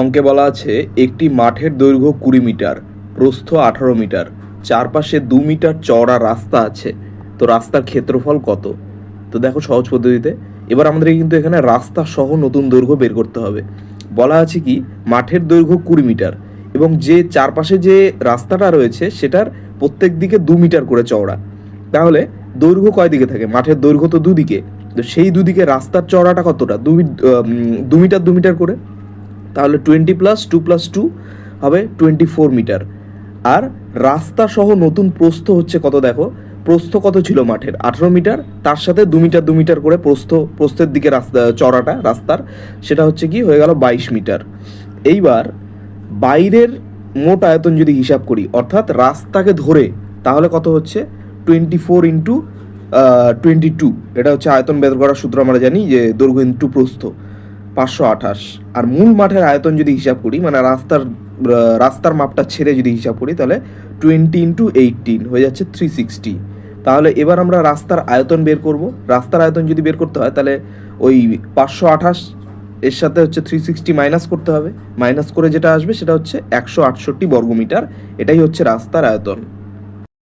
অঙ্কে বলা আছে, একটি মাঠের দৈর্ঘ্য কুড়ি মিটার, প্রস্থ আঠারো মিটার, চারপাশে দু মিটার চওড়া রাস্তা আছে। তো রাস্তার ক্ষেত্রফল কত? তো দেখো সহজ পদ্ধতিতে। এবার আমাদের কিন্তু এখানে রাস্তা সহ নতুন দৈর্ঘ্য বের করতে হবে। বলা আছে কি, মাঠের দৈর্ঘ্য কুড়ি মিটার এবং যে চারপাশে যে রাস্তাটা রয়েছে, সেটার প্রত্যেক দিকে দু মিটার করে চওড়া। তাহলে দৈর্ঘ্য কয় দিকে থাকে? মাঠের দৈর্ঘ্য তো দুদিকে। তো সেই দুদিকে রাস্তার চওড়াটা কতটা? দু মিটার দু মিটার করে? তাহলে twenty plus two plus two হবে টোয়েন্টি ফোর মিটার আর রাস্তা সহ নতুন প্রস্থ হচ্ছে কত দেখো? প্রস্থ কত ছিল মাঠের? আঠারো মিটার তার সাথে দু মিটার দু মিটার করে প্রস্থ, প্রস্থের দিকে রাস্তা, চড়াটা, রাস্তার, সেটা হচ্ছে কি হয়ে গেল বাইশ মিটার এইবার বাইরের মোট আয়তন যদি হিসাব করি, অর্থাৎ রাস্তাকে ধরে, তাহলে কত হচ্ছে? Twenty four into twenty two এটা হচ্ছে আয়তন বের করার সূত্র আমরা জানি যে দৈর্ঘ্য ইন্টু প্রস্থ। পাঁচশো আঠাশ। আর মূল মাঠের আয়তন যদি হিসাব করি মানে রাস্তার রাস্তার মাপটা ছেড়ে যদি হিসাব করি, তাহলে টোয়েন্টি ইন্টু এইটিন হয়ে যাচ্ছে থ্রি সিক্সটি তাহলে এবার আমরা রাস্তার আয়তন বের করব। রাস্তার আয়তন যদি বের করতে হয়, তাহলে ওই পাঁচশো আঠাশ এর সাথে হচ্ছে থ্রি সিক্সটি মাইনাস করতে হবে। মাইনাস করে যেটা আসবে, সেটা হচ্ছে একশো আটষট্টি বর্গমিটার। এটাই হচ্ছে রাস্তার আয়তন।